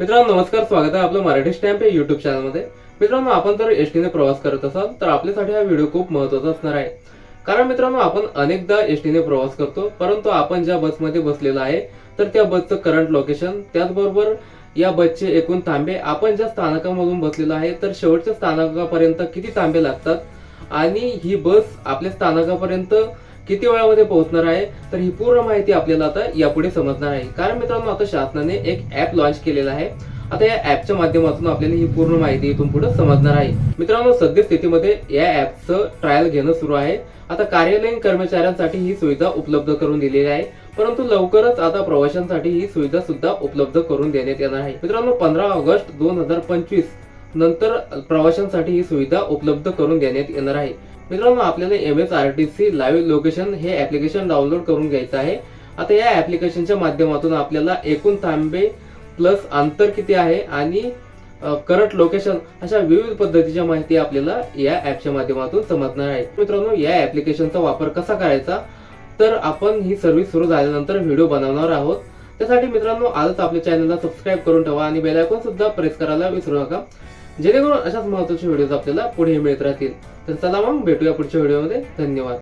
मित्रांनो नमस्कार स्वागत आहे आपलं मराठी स्टॅम्प या युट्यूब चॅनलमध्ये मित्रांनो आपण जर एसटीने प्रवास करत असाल तर आपल्यासाठी हा व्हिडिओ खूप महत्त्वाचा असणार आहे. कारण मित्रांनो आपण अनेकदा एसटीने प्रवास करतो परंतु आपण ज्या बसमध्ये बसलेला आहे तर त्या बसचं करंट लोकेशन त्याचबरोबर या बसचे एकूण थांबे आपण ज्या स्थानकामधून बसलेलो आहे तर शेवटच्या स्थानकापर्यंत किती थांबे लागतात? आणि ही बस आपल्या स्थानकापर्यंत किती वेळामध्ये पोहोचणार आहे? तर ही पूर्ण माहिती आपल्याला आता यापुढे समजणार आहे. कारण मित्रांनो आता शासनाने एक ऍप लॉन्च केलेला आहे. आता या ऍपच्या माध्यमातून आपल्याला ही पूर्ण माहिती इथून पुढे समजणार आहे. मित्रांनो सद्यस्थितीमध्ये या ऍपचं ट्रायल घेणं सुरू आहे. आता कार्यालयीन कर्मचाऱ्यांसाठी ही सुविधा उपलब्ध करून दिलेली आहे. परंतु लवकरच आता प्रवाशांसाठी ही सुविधा सुद्धा उपलब्ध करून देण्यात येणार आहे. मित्रांनो पंधरा ऑगस्ट दोन हजार पंचवीस नंतर प्रवाशांसाठी ही सुविधा उपलब्ध करून देण्यात येणार आहे. मित्रांनो आपल्याला M S R T C live location हे ऍप्लिकेशन डाउनलोड करून घ्यायचं आहे. आता या ऍप्लिकेशनच्या माध्यमातून आपल्याला एकूण थांबे प्लस अंतर किती आहे आणि करंट लोकेशन अशा विविध पद्धतीच्या माहिती आपल्याला या ऍपच्या माध्यमातून समजणार आहे. मित्रांनो या ऍप्लिकेशनचा वापर कसा करायचा? तर आपण ही सर्व्हिस सुरू झाल्यानंतर व्हिडिओ बनवणार आहोत. त्यासाठी मित्रांनो आजच आपल्या चॅनलला सबस्क्राईब करून ठेवा आणि बेल आयकॉन सुद्धा प्रेस करायला विसरू नका. जेणेकरून अशाच महत्त्वाचे व्हिडिओज आपल्याला पुढे मिळत राहतील. तर चला मग भेटूया पुढच्या व्हिडिओमध्ये. धन्यवाद.